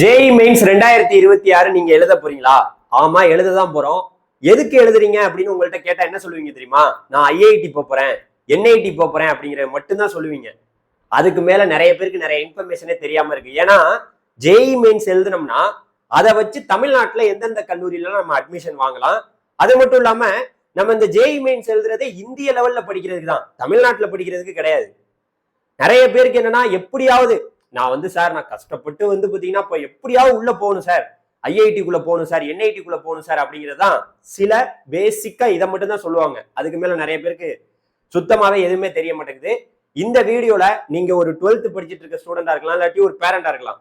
JE mains ரெண்டாயிரத்தி இருபத்தி ஆறு நீங்க எழுத போறீங்களா? ஆமா எழுத தான் போறோம். எதுக்கு எழுதுறீங்க அப்படின்னு உங்கள்ட்ட கேட்டா என்ன சொல்லுவீங்க தெரியுமா? நான் ஐஐடி போறேன். என்ஐடி போறேன் அப்படிங்கிற மட்டும்தான் சொல்லுவீங்க. அதுக்கு மேல நிறைய பேருக்கு நிறைய இன்ஃபர்மேஷனே தெரியாம இருக்கு. ஏன்னா ஜேஇ மெயின்ஸ் எழுதுனோம்னா அதை வச்சு தமிழ்நாட்டுல எந்தெந்த கல்லூரியில நம்ம அட்மிஷன் வாங்கலாம். அது மட்டும் இல்லாம நம்ம இந்த ஜேஇ மெயின்ஸ் எழுதுறதே இந்திய லெவல்ல படிக்கிறதுக்கு தான் தமிழ்நாட்டுல படிக்கிறதுக்கு கிடையாது. நிறைய பேருக்கு என்னன்னா எப்படியாவது நான் வந்து சார் நான் கஷ்டப்பட்டு வந்து பார்த்தீங்கன்னா இப்போ எப்படியாவது உள்ளே போகணும் சார். ஐஐடிக்குள்ள போகணும் சார் என்ஐடிக்குள்ள போகணும் சார் அப்படிங்கிறது தான் சில பேசிக்காக இதை மட்டும் தான் சொல்லுவாங்க. அதுக்கு மேலே நிறைய பேருக்கு சுத்தமாகவே எதுவுமே தெரிய மாட்டேங்குது. இந்த வீடியோல நீங்க ஒரு டுவெல்த் படிச்சுட்டு இருக்க ஸ்டூடெண்டா இருக்கலாம் இல்லாட்டி ஒரு பேரண்டா இருக்கலாம்.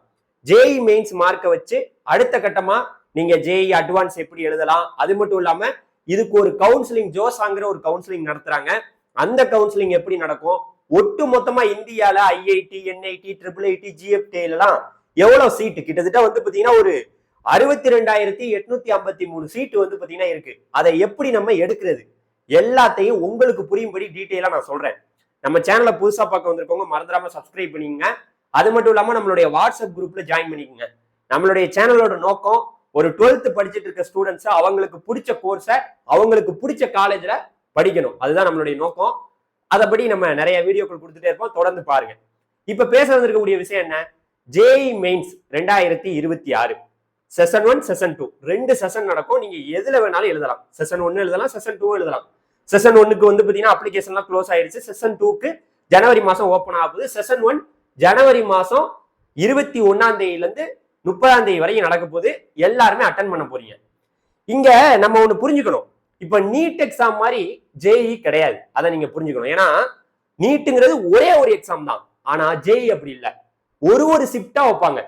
ஜேஇ மெயின்ஸ் மார்க்கை வச்சு அடுத்த கட்டமா நீங்க ஜேஇ அட்வான்ஸ் எப்படி எழுதலாம் அது மட்டும் இல்லாம இதுக்கு ஒரு கவுன்சிலிங் ஜோசாங்கிற ஒரு கவுன்சிலிங் நடத்துறாங்க. அந்த கவுன்சிலிங் எப்படி நடக்கும் ஒட்டு மொத்தமா இந்தியால IIT NIT triple IT GFT எல்லாம் எவ்வளவு சீட்டு கிட்டத்தட்ட வந்து பாத்தீங்கன்னா ஒரு அறுபத்தி ரெண்டாயிரத்தி எட்நூத்தி ஐம்பத்தி மூணு சீட்டு வந்து பாத்தீங்கன்னா இருக்கு. அதை எப்படி நம்ம எடுக்கிறது? எல்லாத்தையும் உங்களுக்கு புரியும்படி டீட்டெயிலா நான் சொல்றேன். நம்ம சேனலை புதுசா பார்க்க வந்திருக்கவங்க மறந்துடாம சப்ஸ்கிரைப் பண்ணிக்கங்க. அது மட்டும் இல்லாம நம்மளுடைய வாட்ஸ்அப் குரூப்ல ஜாயின் பண்ணிக்கோங்க. நம்மளுடைய சேனலோட நோக்கம் ஒரு டுவெல்த் படிச்சுட்டு இருக்க ஸ்டூடெண்ட்ஸ் அவங்களுக்கு பிடிச்ச கோர்ஸை அவங்களுக்கு பிடிச்ச காலேஜ்ல படிக்கணும். அதுதான் நம்மளுடைய நோக்கம். அதைப்படி நம்ம நிறைய வீடியோக்கள் கொடுத்துட்டே இருப்போம். தொடர்ந்து பாருங்க. இப்ப பேச வந்திருக்கக்கூடிய விஷயம் என்ன? ஜேஇ மெயின்ஸ் ரெண்டாயிரத்தி இருபத்தி ஆறு. செஷன் ஒன் செஷன் டூ ரெண்டு செஷன் நடக்கும். நீங்க எதுல வேணாலும் எழுதலாம். செஷன் ஒன்னு எழுதலாம் செஷன் டூ எழுதலாம். செஷன் ஒன்னுக்கு வந்து பாத்தீங்கன்னா அப்ளிகேஷன்லாம் க்ளோஸ் ஆயிடுச்சு. செஷன் டூக்கு ஜனவரி மாசம் ஓப்பன் ஆகுது. செஷன் ஒன் ஜனவரி மாசம் இருபத்தி ஒன்னாம் தேதியில இருந்து முப்பதாம் தேதி வரைக்கும் நடக்க போது எல்லாருமே அட்டன் பண்ண போறீங்க. இங்க நம்ம ஒண்ணு புரிஞ்சுக்கணும். இப்ப நீட் எக்ஸாம் மாதிரி ஜேஇ கிடையாது. அதை நீங்க புரிஞ்சுக்கணும். ஏன்னா நீட்டுங்கிறது ஒரே ஒரு எக்ஸாம் தான். ஆனா ஜேஇ அப்படி இல்லை. ஒரு ஒரு ஷிஃப்டா வைப்பாங்க.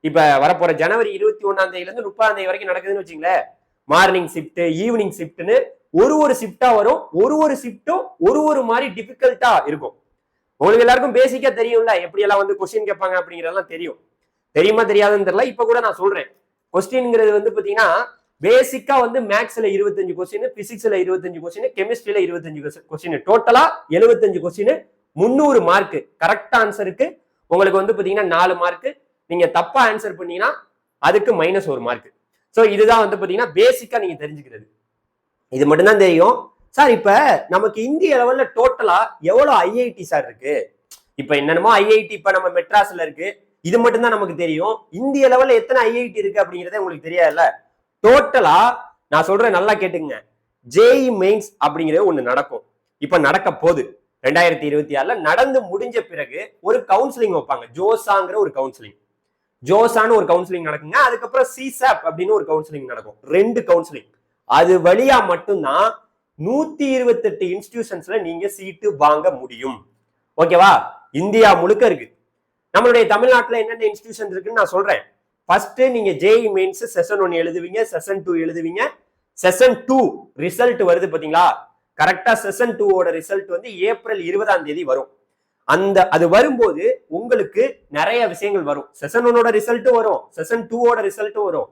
இப்ப வரப்போற ஜனவரி இருபத்தி ஒன்னாம் தேதியில இருந்து முப்பதாம் தேதி வரைக்கும் நடக்குதுன்னு வச்சுங்களேன். மார்னிங் ஷிஃப்ட் ஈவினிங் ஷிஃப்ட்னு ஒரு ஒரு ஷிஃப்டா வரும். ஒரு ஒரு ஷிஃப்ட்டும் ஒரு ஒரு மாதிரி டிஃபிகல்ட்டா இருக்கும். உங்களுக்கு எல்லாருக்கும் பேசிக்கா தெரியும்ல எப்படி எல்லாம் வந்து கொஸ்டின் கேட்பாங்க அப்படிங்கறதெல்லாம் தெரியும். தெரியுமா தெரியாதுன்னு தெரியல. இப்ப கூட நான் சொல்றேன். கொஸ்டின்ங்கிறது வந்து பாத்தீங்கன்னா பேசிக்கா வந்து மேக்ஸ்ல இருபத்தஞ்சு கொஸ்டின் பிசிக்ஸ்ல இருபத்தஞ்சு கொஸ்டின் கெமிஸ்ட்ரியில இருபத்தஞ்சு கொஸ்டின் டோட்டலா எழுபத்தஞ்சு கொஸ்டின் முந்நூறு மார்க் கரெக்ட் ஆன்சருக்கு உங்களுக்கு வந்து பாத்தீங்கன்னா நாலு மார்க் நீங்க தப்பா ஆன்சர் பண்ணீங்கன்னா அதுக்கு மைனஸ் ஒரு மார்க் ஸோ இதுதான் வந்து பாத்தீங்கன்னா பேசிக்கா நீங்க தெரிஞ்சுக்கிறது. இது மட்டும்தான் தெரியும். சார் இப்ப நமக்கு இந்திய லெவல்ல டோட்டலா எவ்வளவு ஐஐடி சார் இருக்கு? இப்ப என்னென்னமோ ஐஐடி இப்ப நம்ம மெட்ராஸ்ல இருக்கு. இது மட்டும்தான் நமக்கு தெரியும். இந்திய லெவல்ல எத்தனை ஐஐடி இருக்கு அப்படிங்கறதே உங்களுக்கு தெரியாதுல்ல? டோட்டலா நான் சொல்றேன் நல்லா கேட்டுங்க ஜேஇ மெயின்ஸ் அப்படிங்கிறது ஒண்ணு நடக்கும். இப்ப நடக்க போகுது. ரெண்டாயிரத்தி இருபத்தி ஆறுல நடந்து முடிஞ்ச பிறகு ஒரு கவுன்சிலிங் வைப்பாங்க. ஜோசாங்கிற ஒரு கவுன்சிலிங் ஜோசான்னு ஒரு கவுன்சிலிங் நடக்குங்க. அதுக்கப்புறம் சிசாப் அப்படின்னு ஒரு கவுன்சிலிங் நடக்கும். ரெண்டு கவுன்சிலிங் அது வழியா மட்டும்தான் நூத்தி இருபத்தெட்டு இன்ஸ்டிடியூஷன்ஸ்ல நீங்க சீட்டு வாங்க முடியும். ஓகேவா இந்தியா முழுக்க இருக்கு. நம்மளுடைய தமிழ்நாட்டுல என்னென்ன இன்ஸ்டிடியூஷன் இருக்குன்னு நான் சொல்றேன். ஃபர்ஸ்ட் நீங்க ஜேஇ மீன்ஸ் செஷன் ஒன் எழுதுவீங்க செஷன் டூ எழுதுவீங்க. செஷன் டூ ரிசல்ட் வருது பாத்தீங்களா? கரெக்டா செஷன் டூவோட ரிசல்ட் வந்து ஏப்ரல் இருபதாம் தேதி வரும். அந்த அது வரும்போது உங்களுக்கு நிறைய விஷயங்கள் வரும். செஷன் ஒன்னோட ரிசல்ட்டும் வரும் செஷன் டூவோட ரிசல்ட்டும் வரும்.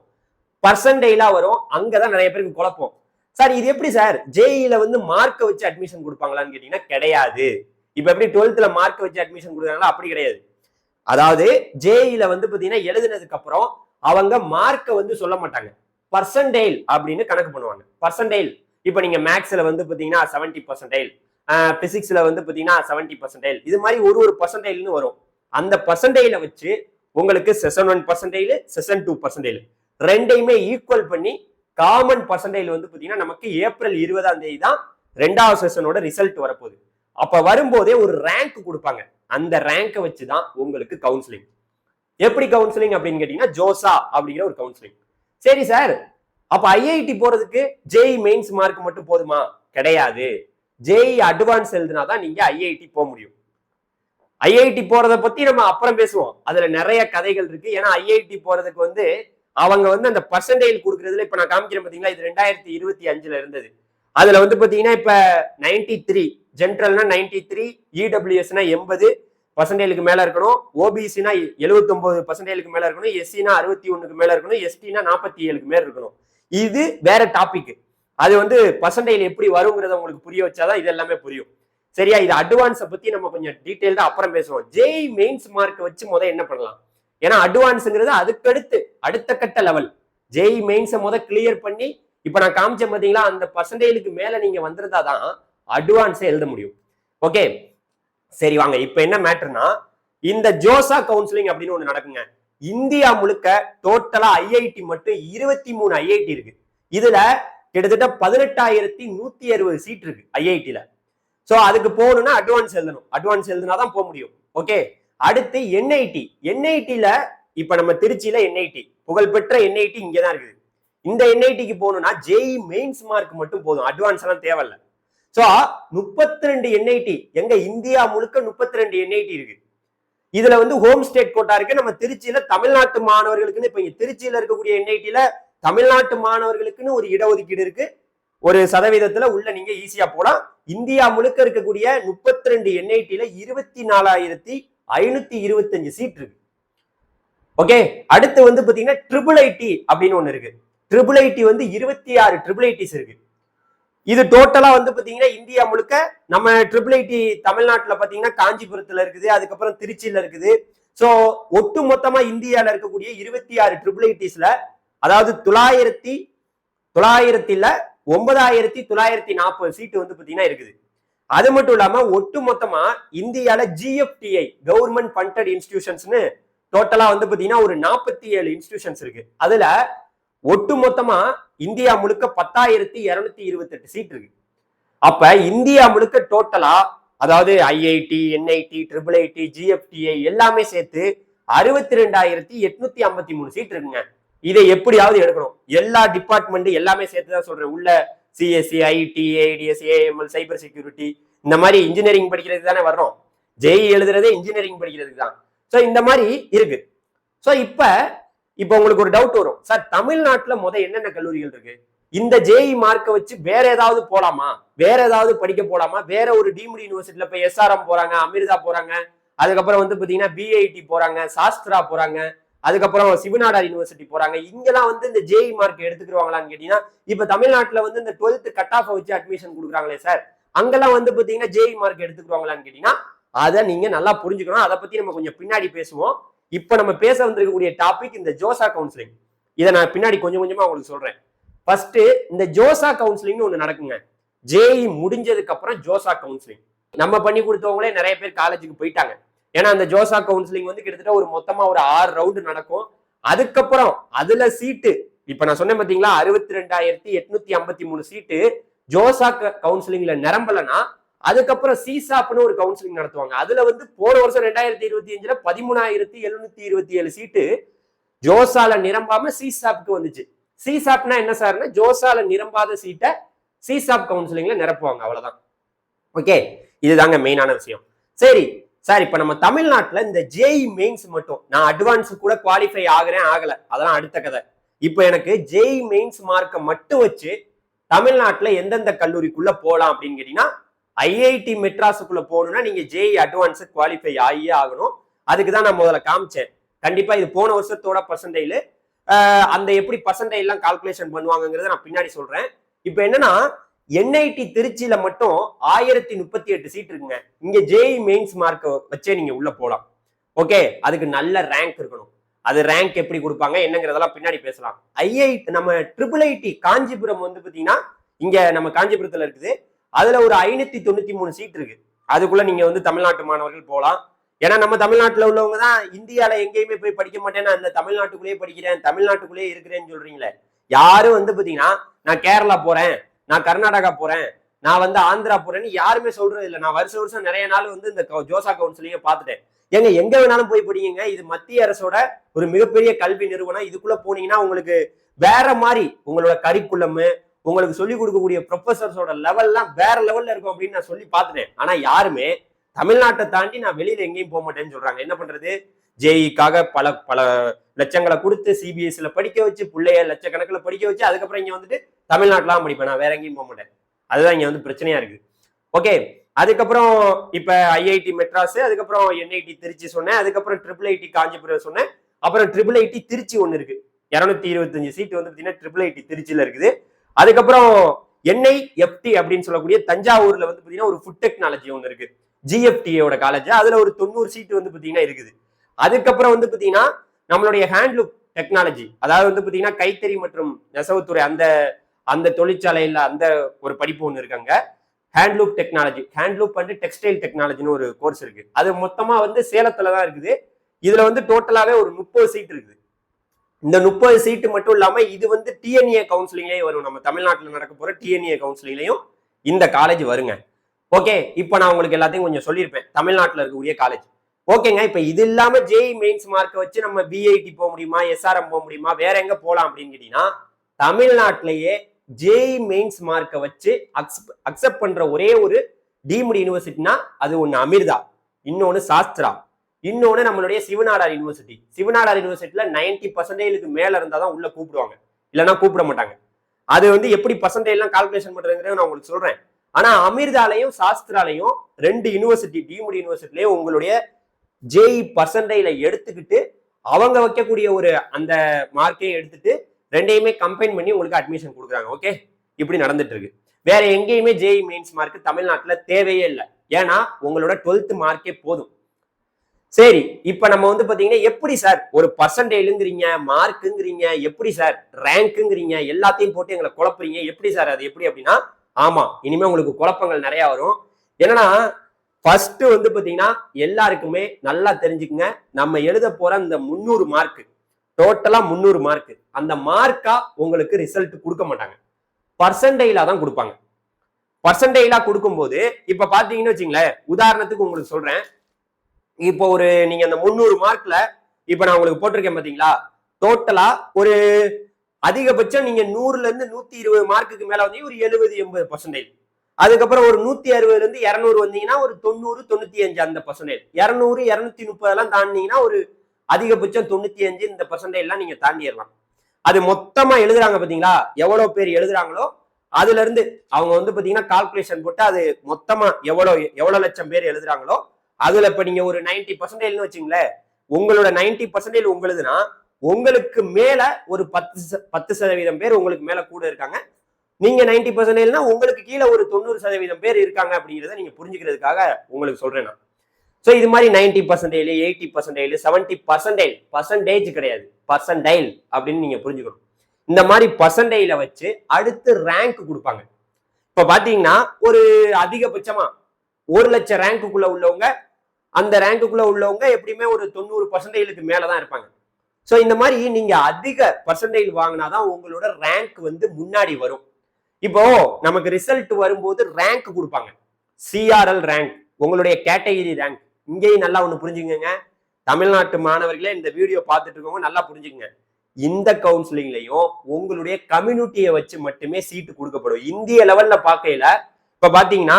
பர்சன்டேஜா வரும் அங்கதான் நிறைய பேருக்கு குழப்பம். சார் இது எப்படி சார் ஜேஇல வந்து மார்க்கை வச்சு அட்மிஷன் கொடுப்பாங்களான்னு கேட்டீங்கன்னா கிடையாது. இப்ப எப்படி டுவெல்த்ல மார்க் வச்சு அட்மிஷன் கொடுக்குறாங்களா அப்படி கிடையாது. அதாவது ஜேஇல வந்து பாத்தீங்கன்னா எழுதுனதுக்கு அப்புறம் அவங்க மார்க்கை வந்து சொல்ல மாட்டாங்க. பர்சன்டைல் அப்படின்னு கணக்கு பண்ணுவாங்க. பர்சன்டைல் இப்போ நீங்க மேக்ஸ்ல வந்து பாத்தீங்கன்னா செவன்டி பர்சன்டைல் பிசிக்ஸ்ல வந்து பாத்தீங்கன்னா செவன்டி பர்சன்டைல் இது மாதிரி ஒரு ஒரு பர்சன்டைல்னு வரும். அந்த பர்சன்டைல வச்சு உங்களுக்கு session one percentile session two percentage ரெண்டையுமே ஈக்குவல் பண்ணி காமன் பர்சன்டேஜ் வந்து பாத்தீங்கன்னா நமக்கு ஏப்ரல் இருபதாம் தேதி தான் ரெண்டாவது செஷனோட ரிசல்ட் வரப்போகுது. அப்ப வரும்போதே ஒரு ரேங்க் கொடுப்பாங்க. அந்த ரேங்கை வச்சு தான் உங்களுக்கு கவுன்சிலிங் எப்படி கவுன்சிலிங் அப்படின்னு கேட்டீங்கன்னா ஜோசா அப்படிங்கிற ஒரு கவுன்சிலிங் சரி சார் அப்ப ஐஐடி போறதுக்கு ஜேஇ மெயின்ஸ் மார்க் மட்டும் போதுமா? கிடையாது. ஜேஇ அட்வான்ஸ் எழுதுனா தான் நீங்க ஐஐடி போக முடியும். ஐஐடி போறத பத்தி நம்ம அப்புறம் பேசுவோம். அதுல நிறைய கதைகள் இருக்கு. ஏன்னா ஐஐடி போறதுக்கு வந்து அவங்க வந்து அந்த பர்சன்டேஜ் கொடுக்கறதுல இப்ப நான் காமிக்கிறேன் பாத்தீங்களா? இது ரெண்டாயிரத்தி இருபத்தி அஞ்சுல இருந்தது. அதுல வந்து பாத்தீங்கன்னா இப்ப நைன்டி த்ரீ ஜென்ரல்னா நைன்டி த்ரீ இடபிள்யூஎஸ்னா எண்பது பர்சன்டேஜுக்கு மேல இருக்கணும். ஓபிசினா எழுபத்தொன்பது பர்சன்டேஜுக்கு மேல இருக்கணும். எஸ்சினா அறுபத்தி ஒண்ணுக்கு மேல இருக்கணும். எஸ்டினா நாற்பத்தி ஏழுக்கு மேல இருக்கணும். இது வேற டாபிக் அது வந்து பர்சன்டேஜ் எப்படி வருங்கிறத உங்களுக்கு புரிய வச்சாதான் இது எல்லாமே புரியும். சரியா? இது அட்வான்ஸை பத்தி நம்ம கொஞ்சம் டீட்டெயில்டா அப்புறம் பேசுவோம். ஜேஇ மெயின்ஸ் மார்க் வச்சு முத என்ன பண்ணலாம்? ஏன்னா அட்வான்ஸுங்கிறது அதுக்கடுத்து அடுத்த கட்ட லெவல் ஜேஇ மெயின்ஸை முத கிளியர் பண்ணி இப்ப நான் காமிச்சேன் பாத்தீங்களா? அந்த பர்சன்டேஜுக்கு மேல நீங்க வந்திருந்தா தான் அட்வான்ஸே எழுத முடியும். ஓகே சரி வாங்க. இப்ப என்ன மேட்டர்னா இந்த ஜோசா கவுன்சிலிங் அப்படின்னு ஒண்ணு நடக்குங்க. இந்தியா முழுக்க டோட்டலா ஐஐடி மட்டும் இருபத்தி மூணு ஐஐடி இருக்கு. இதுல கிட்டத்தட்ட பதினெட்டாயிரத்தி நூத்தி அறுபது சீட் இருக்கு ஐஐடியில சோ அதுக்கு போகணும்னா அட்வான்ஸ் எழுதணும். அட்வான்ஸ் எழுதுனா தான் போக முடியும். ஓகே அடுத்து என்ஐடி என்ஐடியில இப்ப நம்ம திருச்சியில என்ஐடி புகழ்பெற்ற என்ஐடி இங்க தான் இருக்குது. இந்த என்ஐடிக்கு போகணும்னா ஜேஇ மெயின்ஸ் மார்க் மட்டும் போதும். அட்வான்ஸ் எல்லாம் தேவையில்ல. ஸோ முப்பத்தி ரெண்டு என்ஐடி எங்க இந்தியா முழுக்க முப்பத்தி ரெண்டு என்ஐடி இருக்கு. இதுல வந்து ஹோம் ஸ்டேட் கோட்டா இருக்கு. நம்ம திருச்சியில தமிழ்நாட்டு மாணவர்களுக்குன்னு இப்ப இங்க திருச்சியில இருக்கக்கூடிய என்ஐடியில தமிழ்நாட்டு மாணவர்களுக்குன்னு ஒரு இடஒதுக்கீடு இருக்கு. ஒரு சதவீதத்துல உள்ள நீங்க ஈஸியா போலாம். இந்தியா முழுக்க இருக்கக்கூடிய முப்பத்தி ரெண்டு என்ஐடியில இருபத்தி நாலாயிரத்தி ஐநூத்தி இருபத்தஞ்சு சீட் இருக்கு. ஓகே அடுத்து வந்து பாத்தீங்கன்னா ட்ரிபிள் ஐடி அப்படின்னு ஒண்ணு இருக்கு. ட்ரிபிள் ஐடி வந்து இருபத்தி ஆறு ட்ரிபிள் ஐடிஸ் இருக்கு. இது டோட்டலா வந்து பாத்தீங்கன்னா இந்தியா முழுக்க நம்ம ட்ரிபிள் ஐடி தமிழ்நாட்டுல பாத்தீங்கன்னா காஞ்சிபுரத்துல இருக்குது அதுக்கப்புறம் திருச்சியில இருக்குது. சோ ஒட்டு மொத்தமா இந்தியால இருக்கக்கூடிய இருபத்தி ஆறு ட்ரிபிள் ஐடிஸ்ல அதாவது தொள்ளாயிரத்தி தொள்ளாயிரத்தில ஒன்பதாயிரத்தி தொள்ளாயிரத்தி நாற்பது சீட்டு வந்து பாத்தீங்கன்னா இருக்குது. அது மட்டும் இல்லாம ஒட்டு மொத்தமா இந்தியால ஜிஎஃப்டிஐ கவர்மெண்ட் ஃபண்டட் இன்ஸ்டிடியூஷன்ஸ்னு டோட்டலா வந்து பாத்தீங்கன்னா ஒரு நாற்பத்தி ஏழு இன்ஸ்டிடியூஷன்ஸ் இருக்கு. அதுல ஒட்டு மொத்தமா இந்தியா முழுக்க பத்தாயிரத்தி இருநூத்தி இருபத்தெட்டு சீட் இருக்கு. அப்ப இந்தியா முழுக்க டோட்டலா அதாவது IIT NIT triple IT GFTI எல்லாமே சேர்த்து அறுபத்தி ரெண்டாயிரத்தி எட்நூத்தி ஐம்பத்தி மூணு சீட் இருக்குங்க. இதை எப்படியாவது எடுக்கணும். எல்லா டிபார்ட்மெண்ட் எல்லாமே சேர்த்து தான் சொல்றேன். உள்ள CSC IT ADS AML cyber security இந்த மாதிரி இன்ஜினியரிங் படிக்கிறது தானே வர்றோம். ஜெய் எழுதுறதே இன்ஜினியரிங் படிக்கிறதுக்கு தான். ஸோ இந்த மாதிரி இருக்கு. ஸோ இப்ப இப்போ உங்களுக்கு ஒரு டவுட் வரும். சார் தமிழ்நாட்டுல முத என்னென்ன கல்லூரிகள் இருக்கு? இந்த ஜேஇ மார்க்கை வச்சு வேற ஏதாவது போலாமா? வேற ஏதாவது படிக்க போலாமா? வேற ஒரு டீம்டு யூனிவர்சிட்டியில இப்ப எஸ்ஆர்எம் போறாங்க அமிர்தா போறாங்க அதுக்கப்புறம் வந்து பாத்தீங்கன்னா பிஐடி போறாங்க சாஸ்திரா போறாங்க அதுக்கப்புறம் சிவநாடார் யூனிவர்சிட்டி போறாங்க. இங்கெல்லாம் வந்து இந்த ஜேஇ மார்க் எடுத்துக்கிடுவாங்களான்னு கேட்டீங்கன்னா இப்ப தமிழ்நாட்டுல வந்து இந்த டுவெல்த் கட் ஆஃப் வச்சு அட்மிஷன் கொடுக்குறாங்களே சார் அங்கெல்லாம் வந்து பாத்தீங்கன்னா ஜேஇ மார்க் எடுத்துக்கிடுவாங்களான்னு கேட்டீங்கன்னா அதை நீங்க நல்லா புரிஞ்சுக்கணும். அதை பத்தி நம்ம கொஞ்சம் பின்னாடி பேசுவோம். இப்ப நம்ம பேச வந்திருக்கக்கூடிய டாபிக் இந்த ஜோசா கவுன்சிலிங் இதை நான் பின்னாடி கொஞ்சம் கொஞ்சமா உங்களுக்கு சொல்றேன். ஃபர்ஸ்ட் இந்த ஜோசா கவுன்சிலிங்னு ஒன்று நடக்குங்க. ஜேஇ முடிஞ்சதுக்கு அப்புறம் ஜோசா கவுன்சிலிங் நம்ம பண்ணி கொடுத்தவங்களே நிறைய பேர் காலேஜுக்கு போயிட்டாங்க. ஏன்னா அந்த ஜோசா கவுன்சிலிங் வந்து கிட்டத்தட்ட ஒரு மொத்தமா ஒரு ஆறு ரவுண்டு நடக்கும். அதுக்கப்புறம் அதுல சீட்டு இப்ப நான் சொன்னேன் பாத்தீங்களா அறுபத்தி ரெண்டாயிரத்தி எட்நூத்தி ஐம்பத்தி மூணு சீட்டு ஜோசா கவுன்சிலிங்ல நிரம்பலன்னா அதுக்கப்புறம் சிசாப்னு ஒரு கவுன்சிலிங் நடத்துவாங்க. அதுல வந்து போன வருஷம் ரெண்டாயிரத்தி இருபத்தி அஞ்சுல பதிமூணாயிரத்தி எழுநூத்தி இருபத்தி ஏழு சீட்டு ஜோசால நிரம்பாம சிசாப்க்கு வந்துச்சு. சிசாப்னா என்ன சார்னா ஜோசால நிரம்பாத சீட்டை சிசாப் கவுன்சிலிங்ல நிரப்புவாங்க. அவ்வளவுதான். ஓகே இதுதாங்க மெயினான விஷயம். சரி சார் இப்ப நம்ம தமிழ்நாட்டுல இந்த ஜேஇ மெயின்ஸ் மட்டும் நான் அட்வான்ஸ் கூட குவாலிஃபை ஆகுறேன் ஆகல. அதெல்லாம் அடுத்த கதை. இப்போ எனக்கு ஜேஇ மெயின்ஸ் மார்க்கை மட்டும் வச்சு தமிழ்நாட்டுல எந்தெந்த கல்லூரிக்குள்ள போகலாம் அப்படின்னு கேட்டீங்கன்னா ஐஐடி மெட்ராஸுக்குள்ள போகணும்னா நீங்க ஜேஇ அட்வான்ஸு குவாலிஃபை ஆகியே ஆகணும். அதுக்கு தான் நான் முதல்ல காமிச்சேன். கண்டிப்பா இது போன வருஷத்தோட பர்சன்டேஜ் அந்த எப்படி பர்சன்டேஜ் எல்லாம் கால்குலேஷன் பண்ணுவாங்கங்கிறத நான் பின்னாடி சொல்றேன். இப்போ என்னன்னா என்ஐடி திருச்சியில மட்டும் ஆயிரத்தி முப்பத்தி எட்டு சீட் இருக்குங்க. இங்க ஜேஇ மெயின்ஸ் மார்க் வச்சே நீங்க உள்ள போகலாம் ஓகே அதுக்கு நல்ல ரேங்க் இருக்கணும். அது ரேங்க் எப்படி கொடுப்பாங்க என்னங்கிறதெல்லாம் பின்னாடி பேசலாம். ஐஐ நம்ம ட்ரிபிள் ஐடி காஞ்சிபுரம் வந்து பாத்தீங்கன்னா இங்க நம்ம காஞ்சிபுரத்துல இருக்குது. அதுல ஒரு ஐநூத்தி தொண்ணூத்தி மூணு சீட் இருக்கு. அதுக்குள்ள நீங்க வந்து தமிழ்நாட்டு மாணவர்கள் போகலாம் ஏன்னா நம்ம தமிழ்நாட்டில் உள்ளவங்க தான் இந்தியால எங்கேயுமே போய் படிக்க மாட்டேன் நான் இந்த தமிழ்நாட்டுக்குள்ளேயே படிக்கிறேன் தமிழ்நாட்டுக்குள்ளேயே இருக்கிறேன்னு சொல்றீங்களே. யாரும் வந்து பாத்தீங்கன்னா நான் கேரளா போறேன் நான் கர்நாடகா போறேன் நான் வந்து ஆந்திரா போறேன்னு யாருமே சொல்றது இல்லை. நான் வருஷம் வருஷம் நிறைய நாள் வந்து இந்த ஜோசா கவுன்சிலிங்க பார்த்துட்டேன். ஏங்க எங்க வேணாலும் போய் படிங்க. இது மத்திய அரசோட ஒரு மிகப்பெரிய கல்வி நிறுவனம். இதுக்குள்ள போனீங்கன்னா உங்களுக்கு வேற மாதிரி உங்களோட கரிக்குலம் உங்களுக்கு சொல்லிக் கொடுக்கக்கூடிய ப்ரொஃபசர்ஸோட லெவல்லாம் வேற லெவல்ல இருக்கும் அப்படின்னு நான் சொல்லி பார்த்துட்டேன். ஆனா யாருமே தமிழ்நாட்டை தாண்டி நான் வெளியில எங்கேயும் போக மாட்டேன்னு சொல்றாங்க. என்ன பண்றது? ஜேஇக்காக பல பல லட்சங்களை கொடுத்து சிபிஎஸ்சியில் படிக்க வச்சு பிள்ளைய லட்சக்கணக்கில் படிக்க வச்சு அதுக்கப்புறம் இங்கே வந்துட்டு தமிழ்நாட்டிலாம் படிப்பேன். நான் வேற எங்கேயும் போக மாட்டேன். அதுதான் இங்கே வந்து பிரச்சனையா இருக்கு. ஓகே. அதுக்கப்புறம் இப்ப ஐஐடி மெட்ராஸ் அதுக்கப்புறம் என்ஐடி திருச்சி சொன்னேன் அதுக்கப்புறம் ட்ரிபிள் ஐடி காஞ்சிபுரம் சொன்னேன் அப்புறம் ட்ரிபிள் ஐடி திருச்சி ஒன்று இருக்கு. இருநூத்தி இருபத்தஞ்சு சீட் வந்து பார்த்தீங்கன்னா ட்ரிபிள் ஐடி திருச்சியில இருக்குது. அதுக்கப்புறம் என்ஐ எஃப்டி அப்படின்னு சொல்லக்கூடிய தஞ்சாவூர்ல வந்து பார்த்தீங்கன்னா ஒரு ஃபுட் டெக்னாலஜி ஒன்று இருக்கு. ஜிஎஃப்டியோட காலேஜ் அதுல ஒரு தொண்ணூறு சீட்டு வந்து பார்த்தீங்கன்னா இருக்குது. அதுக்கப்புறம் வந்து பார்த்தீங்கன்னா நம்மளுடைய ஹேண்ட்லூம் டெக்னாலஜி அதாவது வந்து பாத்தீங்கன்னா கைத்தறி மற்றும் நெசவுத்துறை அந்த அந்த தொழிற்சாலையில அந்த ஒரு படிப்பு ஒன்று இருக்காங்க ஹேண்ட்லூப் டெக்னாலஜி ஹேண்ட்லூப் வந்து டெக்ஸ்டைல் டெக்னாலஜின்னு ஒரு கோர்ஸ் இருக்கு. அது மொத்தமா வந்து சேலத்துல தான் இருக்குது. இதுல வந்து டோட்டலாவே ஒரு முப்பது சீட் இருக்குது. இந்த முப்பது சீட்டு மட்டும் இல்லாம இது வந்து டிஎன்ஏ கவுன்சிலிங்லேயே வரும். நம்ம தமிழ்நாட்டில் நடக்க போற டிஎன்ஏ கவுன்சிலிங்லேயும் இந்த காலேஜ் வருங்க. ஓகே இப்போ நான் உங்களுக்கு எல்லாத்தையும் கொஞ்சம் சொல்லியிருப்பேன். தமிழ்நாட்டில் இருக்கக்கூடிய காலேஜ் ஓகேங்க இப்போ இது இல்லாம ஜேஇ மெயின்ஸ் மார்க்கை வச்சு நம்ம பிஐடி போக முடியுமா எஸ்ஆர்எம் போக முடியுமா வேற எங்க போகலாம் அப்படின்னு கேட்டீங்கன்னா தமிழ்நாட்டிலேயே ஜேஇ மெயின்ஸ் மார்க்கை வச்சு அக்செப்ட் பண்ற ஒரே ஒரு டீம்டு யூனிவர்சிட்டினா அது ஒன்று அமிர்தா இன்னொன்று சாஸ்திரா. இன்னொன்று நம்மளுடைய சிவநாடார் யூனிவர்சிட்டி. சிவநாடார் யூனிவர்சிட்டியில் நைன்டி பர்சன்டேஜுக்கு மேலே இருந்தால் தான் உள்ளே கூப்பிடுவாங்க. இல்லைன்னா கூப்பிட மாட்டாங்க. அது வந்து எப்படி பர்சன்டேஜ்லாம் கால்குலேஷன் பண்ணுறதுங்கிறத நான் உங்களுக்கு சொல்கிறேன் ஆனால் அமிர்தாலையும் சாஸ்திராலையும் ரெண்டு யூனிவர்சிட்டி டீம்டு யூனிவர்சிட்டிலையும் உங்களுடைய ஜேஇ பர்சன்டேஜில் எடுத்துக்கிட்டு அவங்க வைக்கக்கூடிய ஒரு அந்த மார்க்கையும் எடுத்துட்டு ரெண்டையுமே கம்பைன் பண்ணி உங்களுக்கு அட்மிஷன் கொடுக்குறாங்க. ஓகே இப்படி நடந்துட்டு இருக்கு வேற எங்கேயுமே ஜேஇ மெயின்ஸ் மார்க் தமிழ்நாட்டில் தேவையே இல்லை. ஏன்னா உங்களோட டுவெல்த் மார்க்கே போதும். சரி இப்ப நம்ம வந்து பாத்தீங்கன்னா எப்படி சார் ஒரு பர்சன்டேஜ்ங்கிறீங்க மார்க்குங்கிறீங்க எப்படி சார் ரேங்க்குங்கிறீங்க எல்லாத்தையும் போட்டு எங்களை குழப்புறீங்க எப்படி சார் அது எப்படி அப்படின்னா ஆமா இனிமே உங்களுக்கு குழப்பங்கள் நிறைய வரும். என்னன்னா ஃபர்ஸ்ட் வந்து பாத்தீங்கன்னா எல்லாருக்குமே நல்லா தெரிஞ்சுக்குங்க நம்ம எழுத போற இந்த முந்நூறு மார்க் டோட்டலா முந்நூறு மார்க் அந்த மார்க்கா உங்களுக்கு ரிசல்ட் கொடுக்க மாட்டாங்க. பர்சன்டேஜா தான் கொடுப்பாங்க. பர்சன்டேஜா கொடுக்கும்போது இப்ப பாத்தீங்கன்னு வச்சுங்களேன் உதாரணத்துக்கு உங்களுக்கு சொல்றேன் இப்போ ஒரு நீங்க அந்த முந்நூறு மார்க்ல இப்ப நான் உங்களுக்கு போட்டிருக்கேன் பாத்தீங்களா? டோட்டலா ஒரு அதிகபட்சம் நீங்க நூறுல இருந்து நூத்தி இருபது மார்க்குக்கு மேல வந்து ஒரு எழுபது எண்பது பர்சன்டேஜ் அதுக்கப்புறம் ஒரு நூத்தி அறுபதுல இருந்து இருநூறு வந்தீங்கன்னா ஒரு தொண்ணூறு தொண்ணூத்தி அஞ்சு அந்த பர்சன்டேஜ் இருநூறு இருநூத்தி முப்பது எல்லாம் தாண்டினீங்கன்னா ஒரு அதிகபட்சம் தொண்ணூத்தி அஞ்சு இந்த பர்சன்டேஜ் எல்லாம் நீங்க தாண்டிடலாம். அது மொத்தமா எழுதுறாங்க பாத்தீங்களா? எவ்வளவு பேர் எழுதுறாங்களோ அதுல இருந்து அவங்க வந்து பாத்தீங்கன்னா கால்குலேஷன் போட்டு அது மொத்தமா எவ்வளவு எவ்வளவு லட்சம் பேர் எழுதுறாங்களோ அதுல இப்ப நீங்க ஒரு நைன்டி பர்சன்டேஜ்னு வச்சுங்களேன் உங்களோட நைன்டி பர்சன்டேஜ் உங்களுதுன்னா உங்களுக்கு மேல ஒரு பத்து ச- பத்து சதவீதம் பேர் உங்களுக்கு மேல கூட இருக்காங்க. நீங்க நைன்டி பர்சன்டேஜ்னா உங்களுக்கு கீழே ஒரு தொண்ணூறு சதவீதம் பேர் இருக்காங்க அப்படிங்கிறத நீங்க புரிஞ்சுக்கிறதுக்காக உங்களுக்கு சொல்றேன் நான். ஸோ இது மாதிரி ninety percentage eighty percentage seventy percentage percentage கிடையாது. பர்சன்டைல் அப்படின்னு நீங்க புரிஞ்சுக்கணும். இந்த மாதிரி பர்சன்டேஜ்ல வச்சு அடுத்து ரேங்க் கொடுப்பாங்க. இப்போ பார்த்தீங்கன்னா ஒரு அதிகபட்சமா ஒரு லட்சம் ரேங்க்குள்ள உள்ளவங்க அந்த ரேங்க்குள்ள உள்ளவங்க எப்படியுமே ஒரு தொண்ணூறு பர்சன்டேஜுக்கு மேலதான் இருப்பாங்க. ஸோ இந்த மாதிரி நீங்க அதிக பர்சன்டேஜ் வாங்கினாதான் உங்களோட ரேங்க் வந்து முன்னாடி வரும். இப்போ நமக்கு ரிசல்ட் வரும்போது ரேங்க் கொடுப்பாங்க. சிஆர்எல் ரேங்க் உங்களுடைய கேட்டகிரி ரேங்க் இங்கேயும் நல்லா ஒன்று புரிஞ்சுக்கங்க. தமிழ்நாட்டு மாணவர்களே இந்த வீடியோ பார்த்துட்டு இருக்கவங்க நல்லா புரிஞ்சுக்கங்க. இந்த கவுன்சிலிங்லையும் உங்களுடைய கம்யூனிட்டியை வச்சு மட்டுமே சீட்டு கொடுக்கப்படும். இந்திய லெவல்ல பார்க்கையில இப்ப பாத்தீங்கன்னா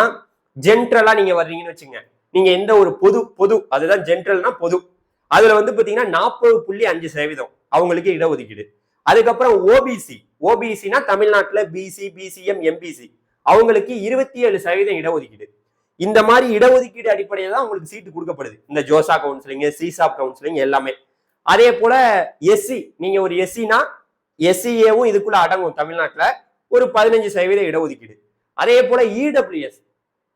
ஜென்ரலா நீங்க வர்றீங்கன்னு வச்சுங்க. நீங்க எந்த ஒரு பொது பொது அதுதான் ஜென்ரல்னா பொது. அதுல வந்து பாத்தீங்கன்னா நாற்பது புள்ளி அஞ்சு சதவீதம் அவங்களுக்கு இடஒதுக்கீடு. அதுக்கப்புறம் ஓபிசி ஓபிசினா தமிழ்நாட்டுல பிசி பிசிஎம் எம்பிசி அவங்களுக்கு இருபத்தி ஏழு சதவீதம் இடஒதுக்கீடு. இந்த மாதிரி இடஒதுக்கீடு அடிப்படையில் தான் உங்களுக்கு சீட்டு கொடுக்கப்படுது. இந்த ஜோசா கவுன்சிலிங் சிசாப் கவுன்சிலிங் எல்லாமே. அதே போல எஸ்சி நீங்க ஒரு எஸ்சினா எஸ்சிஏவும் இதுக்குள்ள அடங்கும் தமிழ்நாட்டுல ஒரு பதினஞ்சு சதவீத இடஒதுக்கீடு. அதே போல இடபிள்யூஎஸ்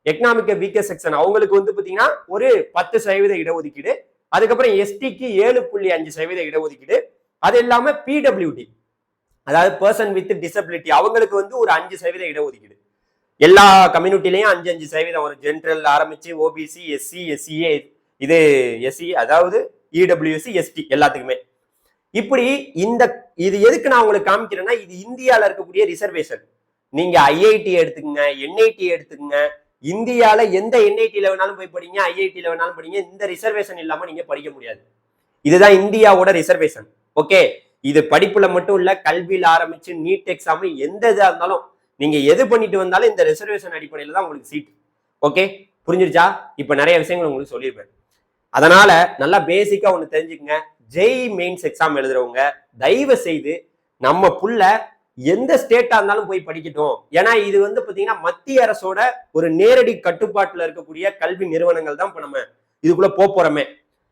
எக்கனாமிக் வீக்கர் செக்ஷன் அவங்களுக்கு வந்து பாத்தீங்கன்னா ஒரு பத்து சதவீத இடஒதுக்கீடு அதுக்கப்புறம் எஸ்டிக்கு ஏழு புள்ளி அஞ்சு சதவீத இடஒதுக்கீடு. அது இல்லாம பிடபிள்யூடி அதாவது பர்சன் வித் டிசபிலிட்டி அவங்களுக்கு வந்து ஒரு அஞ்சு சதவீத இடஒதுக்கீடு. எல்லா கம்யூனிட்டிலையும் அஞ்சு அஞ்சு சதவீதம் ஒரு ஜென்ரல் ஆரம்பிச்சு ஓபிசி எஸ்சி எஸ்சிஏ இது எஸ்சி அதாவது இடபிள்யூசி எஸ்டி எல்லாத்துக்குமே. இப்படி இந்த இது எதுக்கு நான் உங்களுக்கு காமிக்கிறேன்னா இது இந்தியாவில் இருக்கக்கூடிய ரிசர்வேஷன் நீங்க ஐஐடி எடுத்துக்கங்க என்ஐடி எடுத்துக்கங்க இந்தியாவில் எந்த என்ஐடியில் வேணாலும் போய் படிங்க ஐஐடியில் வேணாலும் படிங்க இந்த ரிசர்வேஷன் இல்லாமல் நீங்கள் படிக்க முடியாது. இதுதான் இந்தியாவோட ரிசர்வேஷன் ஓகே இது படிப்புல மட்டும் இல்ல கல்வியில் ஆரம்பிச்சு நீட் எக்ஸாம் எந்த இதாக இருந்தாலும் நீங்க எது பண்ணிட்டு வந்தாலும் இந்த ரிசர்வேஷன் அடிப்படையில் தான் உங்களுக்கு சீட் ஓகே புரிஞ்சிருச்சா? இப்போ நிறைய விஷயங்கள் உங்களுக்கு சொல்லியிருப்பேன். அதனால நல்லா பேசிக்கா ஒன்று தெரிஞ்சுக்கங்க. ஜெய் மெயின்ஸ் எக்ஸாம் எழுதுறவங்க தயவு செய்து நம்ம புள்ள எந்த ஸ்டேட்டா இருந்தாலும் போய் படிக்கட்டும். ஏன்னா இது வந்து பாத்தீங்கன்னா மத்திய அரசோட ஒரு நேரடி கட்டுப்பாட்டுல இருக்கக்கூடிய கல்வி நிறுவனங்கள் தான் இப்ப நம்ம இதுக்குள்ள போக போறோமே.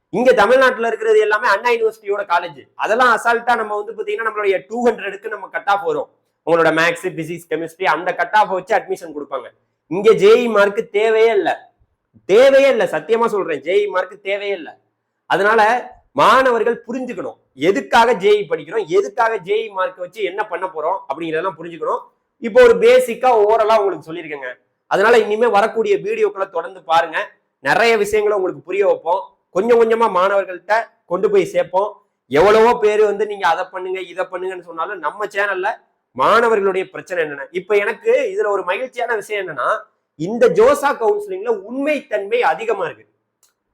இங்க தமிழ்நாட்டுல இருக்கிறது எல்லாமே அண்ணா யூனிவர்சிட்டியோட காலேஜ் அதெல்லாம் அசால்ட்டா நம்ம வந்து பாத்தீங்கன்னா நம்மளுடைய டூ ஹண்ட்ரடுக்கு நம்ம கட் ஆஃப் வரும். உங்களோட மேக்ஸ் பிசிக்ஸ் கெமிஸ்ட்ரி அந்த கட் ஆஃப் வச்சு அட்மிஷன் கொடுப்பாங்க. இங்க ஜேஇ மார்க் தேவையே இல்லை. தேவையே இல்லை. சத்தியமா சொல்றேன். ஜேஇ மார்க் தேவையே இல்லை. அதனால மாணவர்கள் புரிஞ்சுக்கணும். எதுக்காக ஜேஇ படிக்கிறோம்? எதுக்காக ஜேஇ மார்க் வச்சு என்ன பண்ண போறோம்? அப்படிங்கிறதெல்லாம் புரிஞ்சுக்கணும். இப்போ ஒரு பேசிக்கா ஓரலா உங்களுக்கு சொல்லியிருக்கேங்க. அதனால இனிமே வரக்கூடிய வீடியோக்களை தொடர்ந்து பாருங்க. நிறைய விஷயங்களை உங்களுக்கு புரிய வைப்போம். கொஞ்சம் கொஞ்சமா மாணவர்கள்ட்ட கொண்டு போய் சேர்ப்போம். எவ்வளவோ பேர் வந்து நீங்க அதை பண்ணுங்க இதை பண்ணுங்கன்னு சொன்னாலும் நம்ம சேனல்ல மாணவர்களுடைய பிரச்சனை என்னென்ன? இப்ப எனக்கு இதுல ஒரு மகிழ்ச்சியான விஷயம் என்னன்னா இந்த ஜோசா கவுன்சிலிங்ல உண்மைத்தன்மை அதிகமா இருக்கு.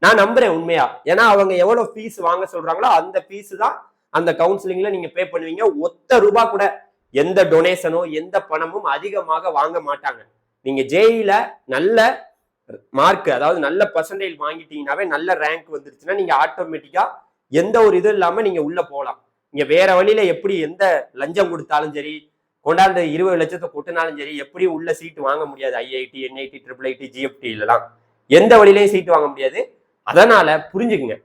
நான் நம்புறேன் உண்மையா? ஏன்னா அவங்க எவ்வளவு ஃபீஸ் வாங்க சொல்றாங்களோ அந்த ஃபீஸ் தான் அந்த கவுன்சிலிங்ல நீங்க பே பண்ணுவீங்க. ஒத்த ரூபா கூட எந்த டொனேஷனோ எந்த பணமும் அதிகமாக வாங்க மாட்டாங்க. நீங்க ஜேஇல நல்ல மார்க் அதாவது நல்ல பர்சன்டேஜ் வாங்கிட்டீங்கன்னாவே நல்ல ரேங்க் வந்துருச்சுன்னா நீங்க ஆட்டோமேட்டிக்கா எந்த ஒரு இது இல்லாம நீங்க உள்ள போகலாம். நீங்க வேற வழியில எப்படி எந்த லஞ்சம் கொடுத்தாலும் சரி கொண்டாந்து இருபது லட்சத்தை கொட்டினாலும் சரி எப்படி உள்ள சீட்டு வாங்க முடியாது? IIT NIT triple IT GFT இல்லலாம் எந்த வழியிலையும் சீட்டு வாங்க முடியாது. அதனால புரிஞ்சுக்குங்க.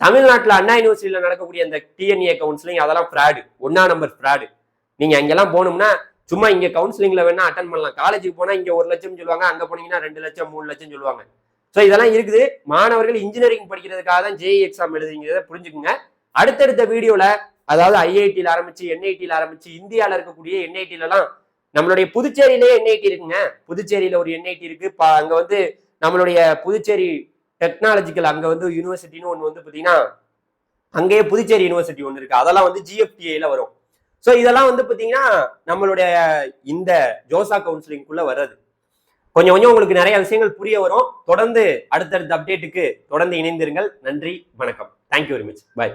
தமிழ்நாட்டில் அண்ணா யூனிவர்சிட்டியில் நடக்கக்கூடிய அந்த டிஎன்ஏ கவுன்சிலிங் அதெல்லாம் ஃப்ராடு ஒன்னா நம்பர் ஃப்ராடு நீங்க அங்கெல்லாம் போகணும்னா சும்மா இங்க கவுன்சிலிங்ல வேணா அட்டன் பண்ணலாம். காலேஜுக்கு போனா இங்க ஒரு லட்சம் சொல்லுவாங்க அங்க போனீங்கன்னா ரெண்டு லட்சம் மூணு லட்சம் சொல்லுவாங்க. ஸோ இதெல்லாம் இருக்குது. மாணவர்கள் இன்ஜினியரிங் படிக்கிறதுக்காக தான் ஜேஇ எக்ஸாம் எழுதுங்கிறத புரிஞ்சுக்குங்க. அடுத்தடுத்த வீடியோவில் அதாவது ஐஐடியில் ஆரம்பிச்சு என்ஐடியில் ஆரம்பிச்சு இந்தியாவில் இருக்கக்கூடிய என்ஐடியிலலாம் நம்மளுடைய புதுச்சேரியிலேயே என்ஐடி இருக்குங்க. புதுச்சேரியில் ஒரு என்ஐடி இருக்கு. அங்கே வந்து நம்மளுடைய புதுச்சேரி டெக்னாலஜிக்கல் அங்கே வந்து யூனிவர்சிட்டின்னு ஒன்று வந்து பார்த்தீங்கன்னா அங்கேயே புதுச்சேரி யூனிவர்சிட்டி ஒன்று இருக்கு. அதெல்லாம் வந்து ஜிஎஃப்டிஏல வரும். ஸோ இதெல்லாம் வந்து பார்த்தீங்கன்னா நம்மளுடைய இந்த ஜோசா கவுன்சிலிங்குள்ளே வர்றது. கொஞ்சம் கொஞ்சம் உங்களுக்கு நிறைய விஷயங்கள் புரிய வரும். தொடர்ந்து அடுத்தடுத்த அப்டேட்டுக்கு தொடர்ந்து இணைந்திருங்கள். நன்றி வணக்கம். Thank you very much bye